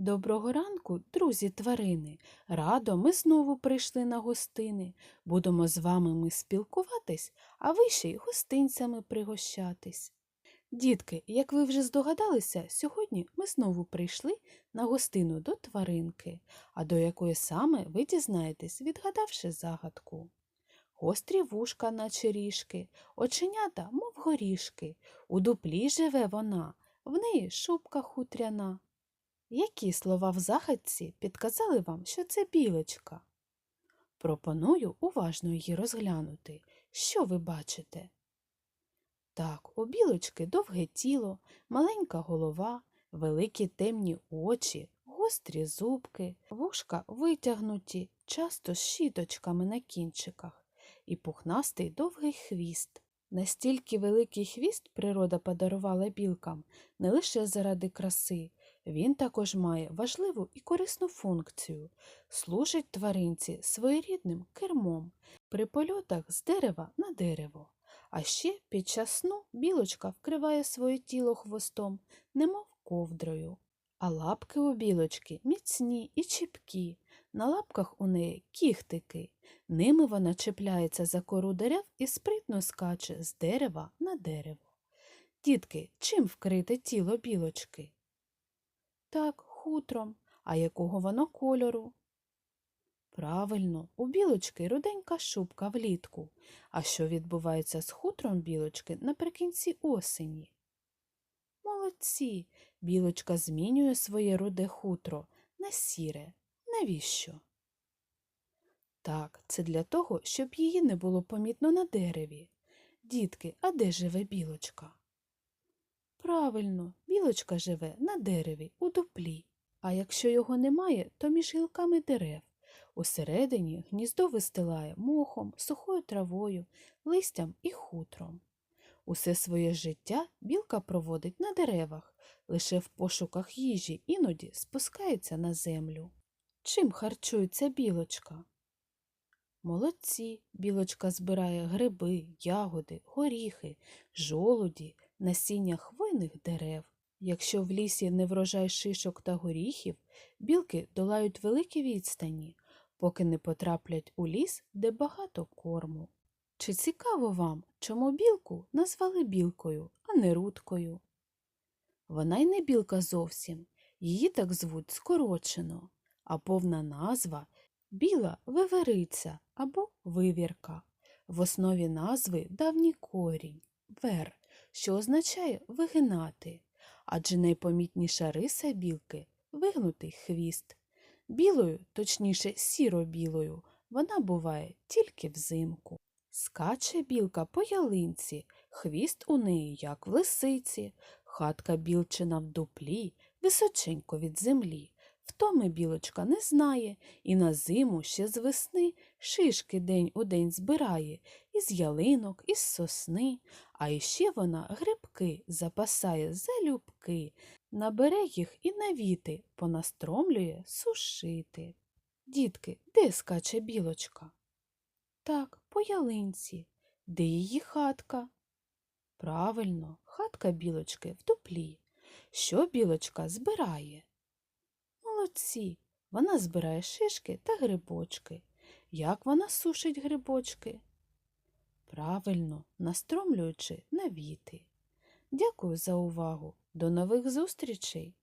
Доброго ранку, друзі тварини. Радо ми знову прийшли на гостини. Будемо з вами ми спілкуватись, а ви ще й гостинцями пригощатись. Дітки, як ви вже здогадалися, сьогодні ми знову прийшли на гостину до тваринки, а до якої саме ви дізнаєтесь, відгадавши загадку. Гострі вушка, наче ріжки, оченята, мов горішки. У дуплі живе вона, в неї шубка хутряна. Які слова в загадці підказали вам, що це білочка? Пропоную уважно її розглянути. Що ви бачите? Так, у білочки довге тіло, маленька голова, великі темні очі, гострі зубки, вушка витягнуті, часто з щіточками на кінчиках, і пухнастий довгий хвіст. Настільки великий хвіст природа подарувала білкам не лише заради краси, він також має важливу і корисну функцію, служить тваринці своєрідним кермом при польотах з дерева на дерево. А ще під час сну білочка вкриває своє тіло хвостом, немов ковдрою. А лапки у білочки міцні і чіпкі, на лапках у неї кіхтики. Ними вона чіпляється за кору дерев і спритно скаче з дерева на дерево. Дітки, чим вкрите тіло білочки? Так, хутром. А якого воно кольору? Правильно, у білочки руденька шубка влітку. А що відбувається з хутром білочки наприкінці осені? Молодці, білочка змінює своє руде хутро на сіре. Навіщо? Так, це для того, щоб її не було помітно на дереві. Дітки, а де живе білочка? Правильно, білочка живе на дереві, у дуплі. А якщо його немає, то між гілками дерев. Усередині гніздо вистилає мохом, сухою травою, листям і хутром. Усе своє життя білка проводить на деревах, лише в пошуках їжі іноді спускається на землю. Чим харчується білочка? Молодці, білочка збирає гриби, ягоди, горіхи, жолуді, насіння хвойних дерев. Якщо в лісі не врожай шишок та горіхів, білки долають великі відстані, поки не потраплять у ліс, де багато корму. Чи цікаво вам, чому білку назвали білкою, а не рудкою? Вона й не білка зовсім, її так звуть скорочено, а повна назва біла вивериця або вивірка. В основі назви давній корінь вер, що означає вигинати, адже найпомітніша риса білки вигнутий хвіст. Білою, точніше сіро-білою, вона буває тільки взимку. Скаче білка по ялинці, хвіст у неї, як в лисиці, хатка білчина в дуплі, височенько від землі. Втоми білочка не знає, і на зиму ще з весни шишки день у день збирає, із ялинок, із сосни, а іще вона грибки запасає залюбки, набере їх і навіти, понастромлює сушити. Дітки, де скаче білочка? Так, по ялинці. Де її хатка? Правильно, хатка білочки в дуплі. Що білочка збирає? Молодці, вона збирає шишки та грибочки. Як вона сушить грибочки? Правильно, настромлюючи на віти. Дякую за увагу. До нових зустрічей!